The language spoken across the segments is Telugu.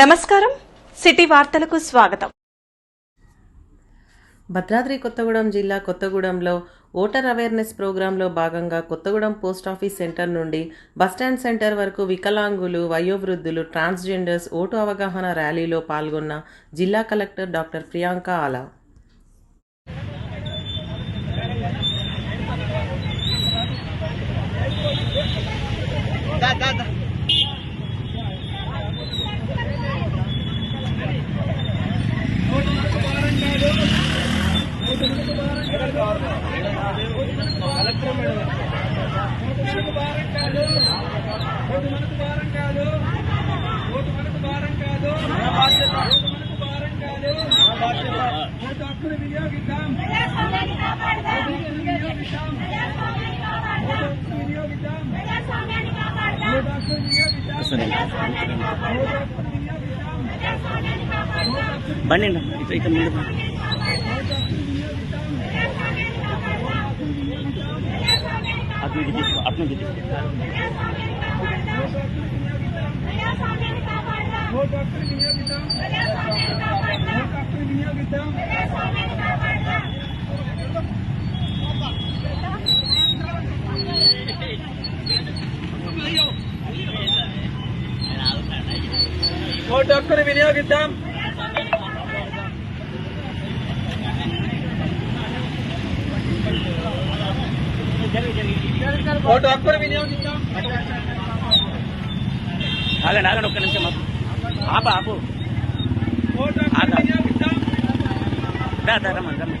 నమస్కారం. సిటీ వార్తలకు స్వాగతం. భద్రాద్రి కొత్తగూడెం జిల్లా కొత్తగూడెంలో ఓటర్ అవేర్నెస్ ప్రోగ్రాంలో భాగంగా కొత్తగూడెం పోస్ట్ ఆఫీస్ సెంటర్ నుండి బస్టాండ్ సెంటర్ వరకు వికలాంగులు వయోవృద్ధులు ట్రాన్స్జెండర్స్ ఓటు అవగాహన ర్యాలీలో పాల్గొన్న జిల్లా కలెక్టర్ డాక్టర్ ప్రియాంక ఆలా. బండి ఇట్లా ఇట్లా ముందు अपने गिटी अपने गिटी डॉक्टर विनियोगिता ఓటు హక్కును వినియోగిద్దాం ఆగండి ఆగండి ఒక్క నిమిషం ఆపు. ఆపు రమ్మని రమ్మని.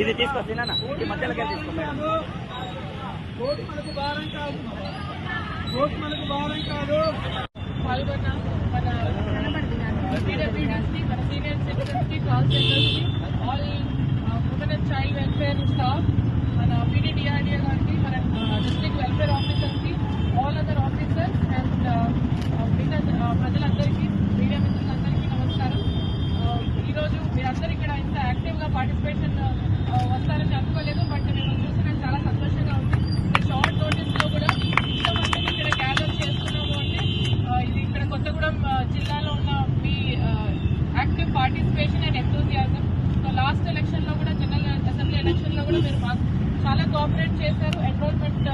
ఇది తీసుకో తిన్నా ఈ మధ్యలోకి వెళ్ళి తీసుకో మేడం ఓటు మనకు భారం కాదు. మనకు భారం కాదు. senior citizens, call centers, all women and child welfare staff participation and enthusiasm so last ఎలక్షన్లో కూడా జనరల్ అసెంబ్లీ ఎలక్షన్లో కూడా మీరు మాకు చాలా కోఆపరేట్ చేశారు. ఎన్రోల్మెంట్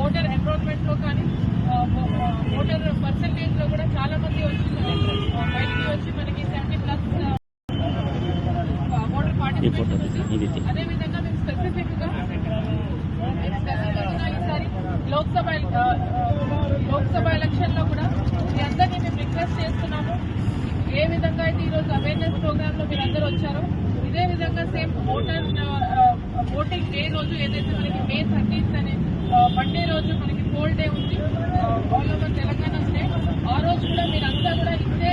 ఓటర్ ఎన్రోల్మెంట్లో కానీ ఓటర్ పర్సంటేజ్లో కూడా చాలా మంది వచ్చి ఆ, బయటికి వచ్చి మనకి సెవెంటీ ప్లస్ ఓటర్ పార్టిసిపేషన్ ఇది తీ. ప్రోగ్రామ్లో మీరు అందరూ వచ్చారో. ఇదే విధంగా సేమ్ ఓటర్ ఓటింగ్ డే రోజు ఏదైతే మనకి మే థర్టీన్త్ అనే మండే రోజు మనకి పోల్ డే ఉంది ఆల్ ఓవర్ తెలంగాణ స్టేట్ ఆ రోజు కూడా మీరంతా కూడా ఇదే